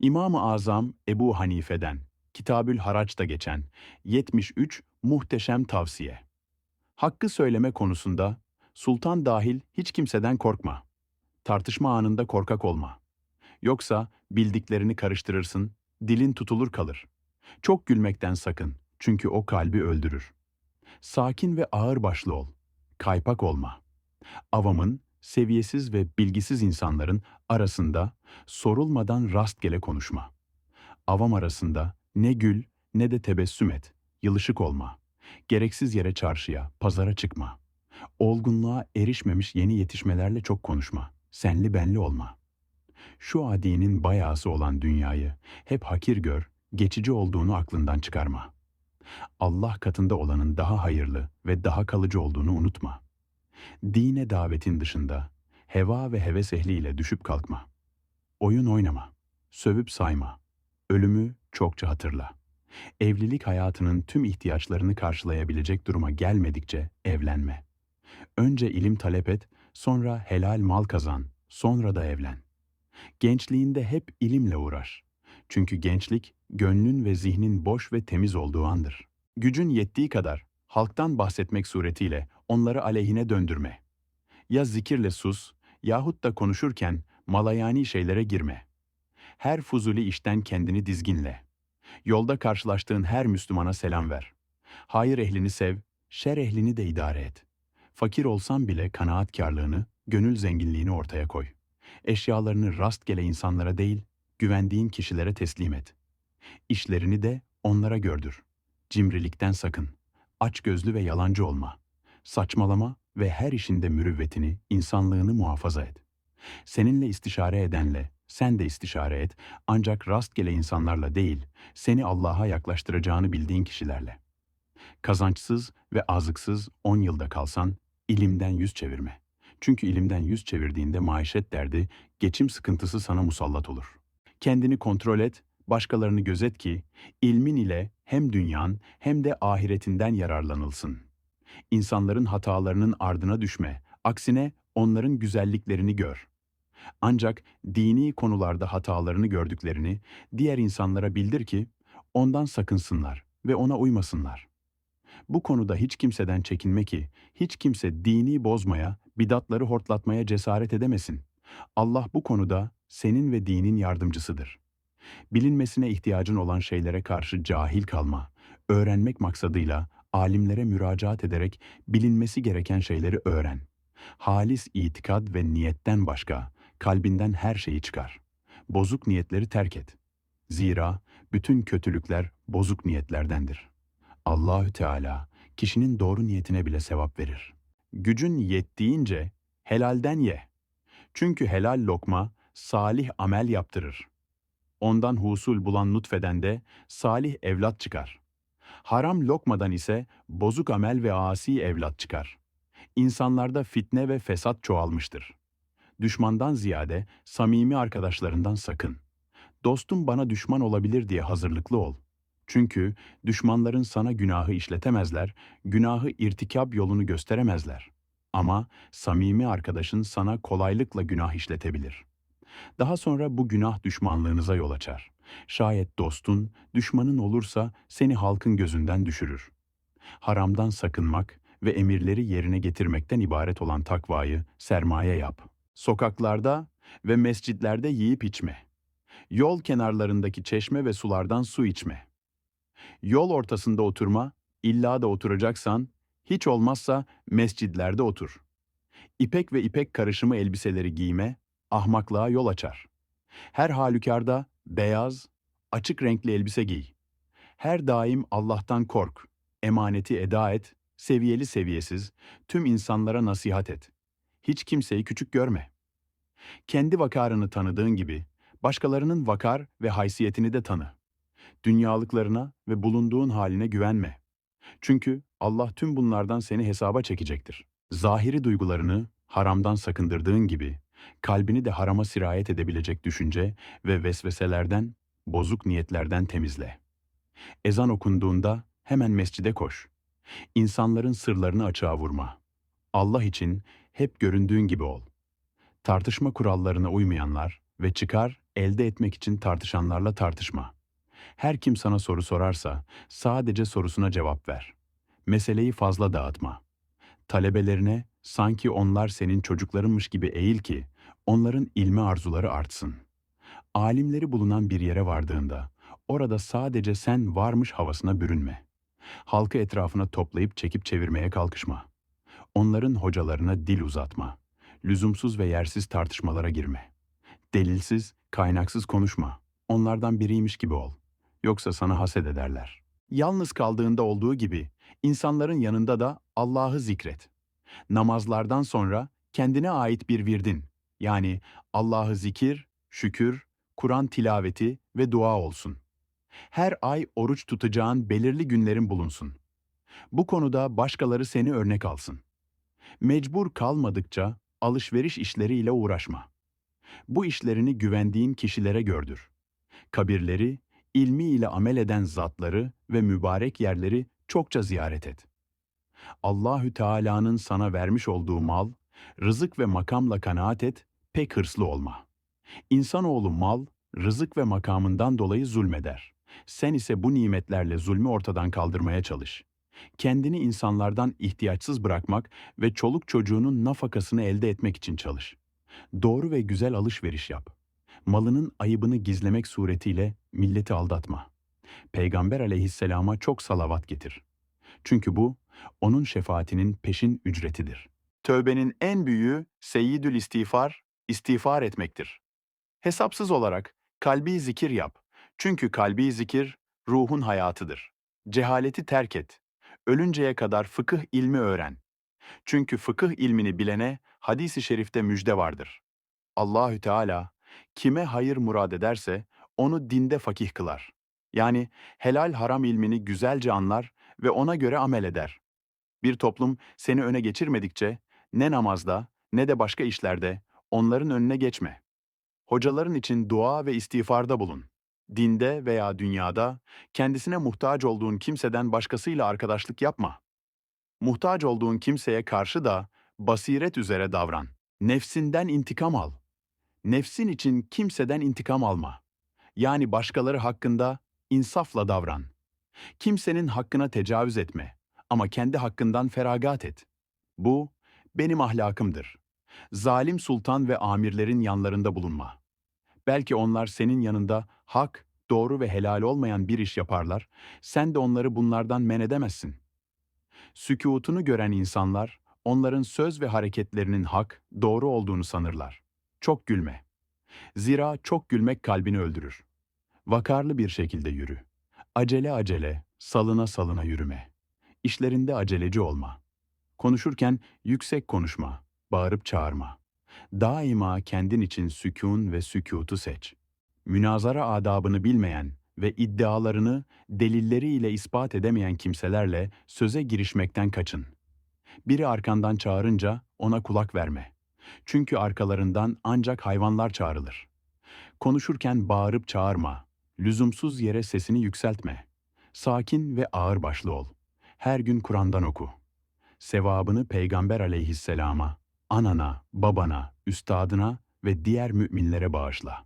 İmam-ı Azam Ebu Hanife'den, Kitabül Haraç'ta geçen 73 muhteşem tavsiye. Hakkı söyleme konusunda sultan dahil hiç kimseden korkma. Tartışma anında korkak olma. Yoksa bildiklerini karıştırırsın, dilin tutulur kalır. Çok gülmekten sakın çünkü o kalbi öldürür. Sakin ve ağırbaşlı ol. Kaypak olma. Avamın, seviyesiz ve bilgisiz insanların arasında sorulmadan rastgele konuşma. Avam arasında ne gül ne de tebessüm et, yılışık olma. Gereksiz yere çarşıya, pazara çıkma. Olgunluğa erişmemiş yeni yetişmelerle çok konuşma. Senli benli olma. Şu adinin bayağısı olan dünyayı hep hakir gör, geçici olduğunu aklından çıkarma. Allah katında olanın daha hayırlı ve daha kalıcı olduğunu unutma. Dine davetin dışında heva ve heves ehliyle düşüp kalkma. Oyun oynama, sövüp sayma, ölümü çokça hatırla. Evlilik hayatının tüm ihtiyaçlarını karşılayabilecek duruma gelmedikçe evlenme. Önce ilim talep et, sonra helal mal kazan, sonra da evlen. Gençliğinde hep ilimle uğraş. Çünkü gençlik, gönlün ve zihnin boş ve temiz olduğu andır. Gücün yettiği kadar halktan bahsetmek suretiyle onları aleyhine döndürme. Ya zikirle sus, yahut da konuşurken malayani şeylere girme. Her fuzuli işten kendini dizginle. Yolda karşılaştığın her Müslümana selam ver. Hayır ehlini sev, şer ehlini de idare et. Fakir olsan bile kanaatkarlığını, gönül zenginliğini ortaya koy. Eşyalarını rastgele insanlara değil, güvendiğin kişilere teslim et. İşlerini de onlara gördür. Cimrilikten sakın. Açgözlü ve yalancı olma. Saçmalama ve her işinde mürüvvetini, insanlığını muhafaza et. Seninle istişare edenle, sen de istişare et ancak rastgele insanlarla değil, seni Allah'a yaklaştıracağını bildiğin kişilerle. Kazançsız ve azıksız on yılda kalsan, ilimden yüz çevirme. Çünkü ilimden yüz çevirdiğinde maişet derdi, geçim sıkıntısı sana musallat olur. Kendini kontrol et, başkalarını gözet ki, ilmin ile hem dünyan hem de ahiretinden yararlanılsın. İnsanların hatalarının ardına düşme, aksine onların güzelliklerini gör. Ancak dini konularda hatalarını gördüklerini diğer insanlara bildir ki ondan sakınsınlar ve ona uymasınlar. Bu konuda hiç kimseden çekinme ki hiç kimse dini bozmaya, bidatları hortlatmaya cesaret edemesin. Allah bu konuda senin ve dinin yardımcısıdır. Bilinmesine ihtiyacın olan şeylere karşı cahil kalma, öğrenmek maksadıyla alimlere müracaat ederek bilinmesi gereken şeyleri öğren. Halis itikad ve niyetten başka kalbinden her şeyi çıkar. Bozuk niyetleri terk et. Zira bütün kötülükler bozuk niyetlerdendir. Allahü Teala kişinin doğru niyetine bile sevap verir. Gücün yettiğince helalden ye. Çünkü helal lokma salih amel yaptırır. Ondan husul bulan nutfeden de salih evlat çıkar. Haram lokmadan ise bozuk amel ve asi evlat çıkar. İnsanlarda fitne ve fesat çoğalmıştır. Düşmandan ziyade samimi arkadaşlarından sakın. Dostum bana düşman olabilir diye hazırlıklı ol. Çünkü düşmanların sana günahı işletemezler, günahı irtikab yolunu gösteremezler. Ama samimi arkadaşın sana kolaylıkla günah işletebilir. Daha sonra bu günah düşmanlığınıza yol açar. Şayet dostun, düşmanın olursa seni halkın gözünden düşürür. Haramdan sakınmak ve emirleri yerine getirmekten ibaret olan takvayı sermaye yap. Sokaklarda ve mescitlerde yiyip içme. Yol kenarlarındaki çeşme ve sulardan su içme. Yol ortasında oturma, illa da oturacaksan, hiç olmazsa mescidlerde otur. İpek ve ipek karışımı elbiseleri giyme, ahmaklığa yol açar. Her halükarda beyaz, açık renkli elbise giy. Her daim Allah'tan kork, emaneti eda et, seviyeli seviyesiz, tüm insanlara nasihat et. Hiç kimseyi küçük görme. Kendi vakarını tanıdığın gibi, başkalarının vakar ve haysiyetini de tanı. Dünyalıklarına ve bulunduğun haline güvenme. Çünkü Allah tüm bunlardan seni hesaba çekecektir. Zahiri duygularını haramdan sakındırdığın gibi, kalbini de harama sirayet edebilecek düşünce ve vesveselerden, bozuk niyetlerden temizle. Ezan okunduğunda hemen mescide koş. İnsanların sırlarını açığa vurma. Allah için hep göründüğün gibi ol. Tartışma kurallarına uymayanlar ve çıkar elde etmek için tartışanlarla tartışma. Her kim sana soru sorarsa sadece sorusuna cevap ver. Meseleyi fazla dağıtma. Talebelerine sanki onlar senin çocuklarınmış gibi eğil ki onların ilmi arzuları artsın. Alimleri bulunan bir yere vardığında orada sadece sen varmış havasına bürünme. Halkı etrafına toplayıp çekip çevirmeye kalkışma. Onların hocalarına dil uzatma. Lüzumsuz ve yersiz tartışmalara girme. Delilsiz, kaynaksız konuşma. Onlardan biriymiş gibi ol. Yoksa sana haset ederler. Yalnız kaldığında olduğu gibi insanların yanında da Allah'ı zikret. Namazlardan sonra kendine ait bir virdin, yani Allah'ı zikir, şükür, Kur'an tilaveti ve dua olsun. Her ay oruç tutacağın belirli günlerin bulunsun. Bu konuda başkaları seni örnek alsın. Mecbur kalmadıkça alışveriş işleriyle uğraşma. Bu işlerini güvendiğin kişilere gördür. Kabirleri, ilmi ile amel eden zatları ve mübarek yerleri çokça ziyaret et. Allahü Teala'nın sana vermiş olduğu mal, rızık ve makamla kanaat et, pek hırslı olma. İnsanoğlu mal, rızık ve makamından dolayı zulmeder. Sen ise bu nimetlerle zulmü ortadan kaldırmaya çalış. Kendini insanlardan ihtiyaçsız bırakmak ve çoluk çocuğunun nafakasını elde etmek için çalış. Doğru ve güzel alışveriş yap. Malının ayıbını gizlemek suretiyle milleti aldatma. Peygamber aleyhisselama çok salavat getir. Çünkü bu, onun şefaatinin peşin ücretidir. Tövbenin en büyüğü seyyidül istiğfar, istiğfar etmektir. Hesapsız olarak kalbi zikir yap. Çünkü kalbi zikir ruhun hayatıdır. Cehaleti terk et. Ölünceye kadar fıkıh ilmi öğren. Çünkü fıkıh ilmini bilene hadisi şerifte müjde vardır. Allahü Teala kime hayır murad ederse onu dinde fakih kılar. Yani helal haram ilmini güzelce anlar ve ona göre amel eder. Bir toplum seni öne geçirmedikçe ne namazda ne de başka işlerde onların önüne geçme. Hocaların için dua ve istiğfarda bulun. Dinde veya dünyada kendisine muhtaç olduğun kimseden başkasıyla arkadaşlık yapma. Muhtaç olduğun kimseye karşı da basiret üzere davran. Nefsinden intikam al. Nefsin için kimseden intikam alma. Yani başkaları hakkında insafla davran. Kimsenin hakkına tecavüz etme ama kendi hakkından feragat et. Bu benim ahlakımdır. Zalim sultan ve amirlerin yanlarında bulunma. Belki onlar senin yanında hak, doğru ve helal olmayan bir iş yaparlar, sen de onları bunlardan men edemezsin. Sükûtunu gören insanlar, onların söz ve hareketlerinin hak, doğru olduğunu sanırlar. Çok gülme. Zira çok gülmek kalbini öldürür. Vakarlı bir şekilde yürü. Acele acele, salına salına yürüme. İşlerinde aceleci olma. Konuşurken yüksek konuşma, bağırıp çağırma. Daima kendin için sükun ve sükutu seç. Münazara adabını bilmeyen ve iddialarını delilleriyle ispat edemeyen kimselerle söze girişmekten kaçın. Biri arkandan çağırınca ona kulak verme. Çünkü arkalarından ancak hayvanlar çağrılır. Konuşurken bağırıp çağırma. Lüzumsuz yere sesini yükseltme. Sakin ve ağır başlı ol. Her gün Kur'an'dan oku. Sevabını Peygamber aleyhisselama, anana, babana, üstadına ve diğer müminlere bağışla.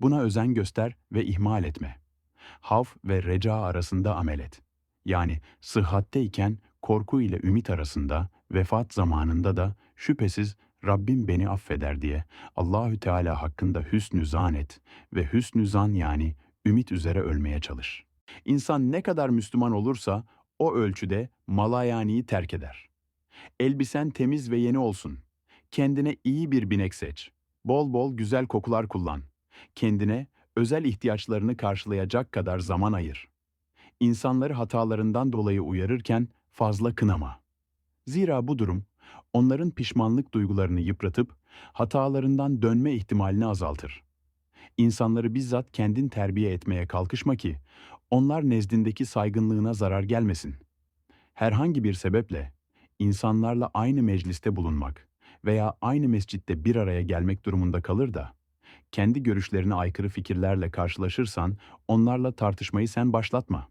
Buna özen göster ve ihmal etme. Havf ve reca arasında amel et. Yani sıhhatteyken korku ile ümit arasında, vefat zamanında da şüphesiz Rabbim beni affeder diye Allahü Teala hakkında hüsnü zan et ve hüsnü zan yani ümit üzere ölmeye çalış. İnsan ne kadar Müslüman olursa o ölçüde malayaniyi terk eder. Elbisen temiz ve yeni olsun. Kendine iyi bir binek seç. Bol bol güzel kokular kullan. Kendine özel ihtiyaçlarını karşılayacak kadar zaman ayır. İnsanları hatalarından dolayı uyarırken fazla kınama. Zira bu durum onların pişmanlık duygularını yıpratıp hatalarından dönme ihtimalini azaltır. İnsanları bizzat kendin terbiye etmeye kalkışma ki onlar nezdindeki saygınlığına zarar gelmesin. Herhangi bir sebeple insanlarla aynı mecliste bulunmak veya aynı mescitte bir araya gelmek durumunda kalır da kendi görüşlerine aykırı fikirlerle karşılaşırsan onlarla tartışmayı sen başlatma.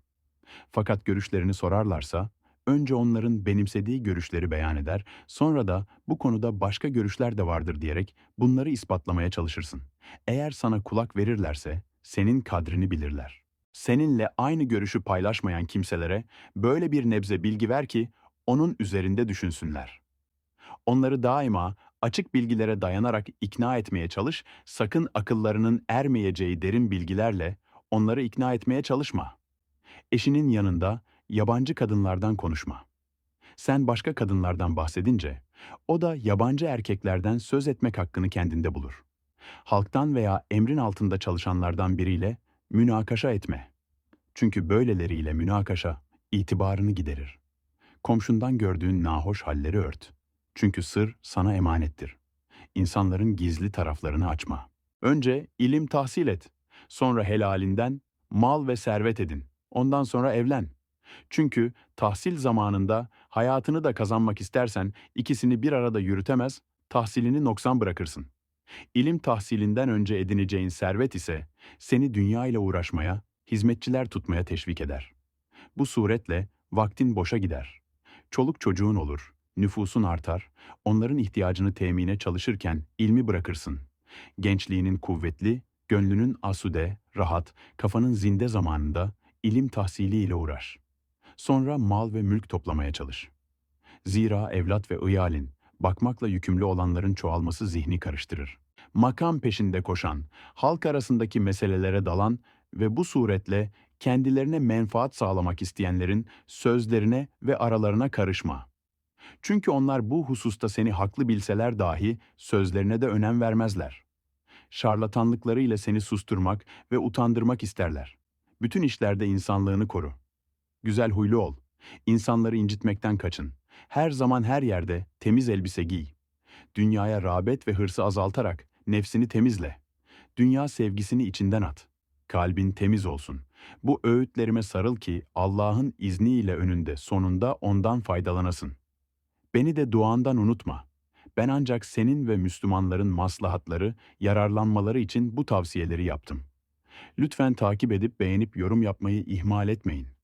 Fakat görüşlerini sorarlarsa Önce onların benimsediği görüşleri beyan eder, sonra da bu konuda başka görüşler de vardır diyerek bunları ispatlamaya çalışırsın. Eğer sana kulak verirlerse senin kadrini bilirler. Seninle aynı görüşü paylaşmayan kimselere böyle bir nebze bilgi ver ki onun üzerinde düşünsünler. Onları daima açık bilgilere dayanarak ikna etmeye çalış, sakın akıllarının ermeyeceği derin bilgilerle onları ikna etmeye çalışma. Eşinin yanında yabancı kadınlardan konuşma. Sen başka kadınlardan bahsedince, o da yabancı erkeklerden söz etmek hakkını kendinde bulur. Halktan veya emrin altında çalışanlardan biriyle münakaşa etme. Çünkü böyleleriyle münakaşa itibarını giderir. Komşundan gördüğün nahoş halleri ört. Çünkü sır sana emanettir. İnsanların gizli taraflarını açma. Önce ilim tahsil et. Sonra helalinden mal ve servet edin. Ondan sonra evlen. Çünkü tahsil zamanında hayatını da kazanmak istersen ikisini bir arada yürütemez, tahsilini noksan bırakırsın. İlim tahsilinden önce edineceğin servet ise seni dünya ile uğraşmaya, hizmetçiler tutmaya teşvik eder. Bu suretle vaktin boşa gider. Çoluk çocuğun olur, nüfusun artar, onların ihtiyacını temine çalışırken ilmi bırakırsın. Gençliğinin kuvvetli, gönlünün asude, rahat, kafanın zinde zamanında ilim tahsiliyle uğraş. Sonra mal ve mülk toplamaya çalış. Zira evlat ve ıyalin, bakmakla yükümlü olanların çoğalması zihni karıştırır. Makam peşinde koşan, halk arasındaki meselelere dalan ve bu suretle kendilerine menfaat sağlamak isteyenlerin sözlerine ve aralarına karışma. Çünkü onlar bu hususta seni haklı bilseler dahi sözlerine de önem vermezler. Şarlatanlıklarıyla seni susturmak ve utandırmak isterler. Bütün işlerde insanlığını koru. Güzel huylu ol. İnsanları incitmekten kaçın. Her zaman her yerde temiz elbise giy. Dünyaya rağbet ve hırsı azaltarak nefsini temizle. Dünya sevgisini içinden at. Kalbin temiz olsun. Bu öğütlerime sarıl ki Allah'ın izniyle önünde sonunda ondan faydalanasın. Beni de duandan unutma. Ben ancak senin ve Müslümanların maslahatları, yararlanmaları için bu tavsiyeleri yaptım. Lütfen takip edip beğenip yorum yapmayı ihmal etmeyin.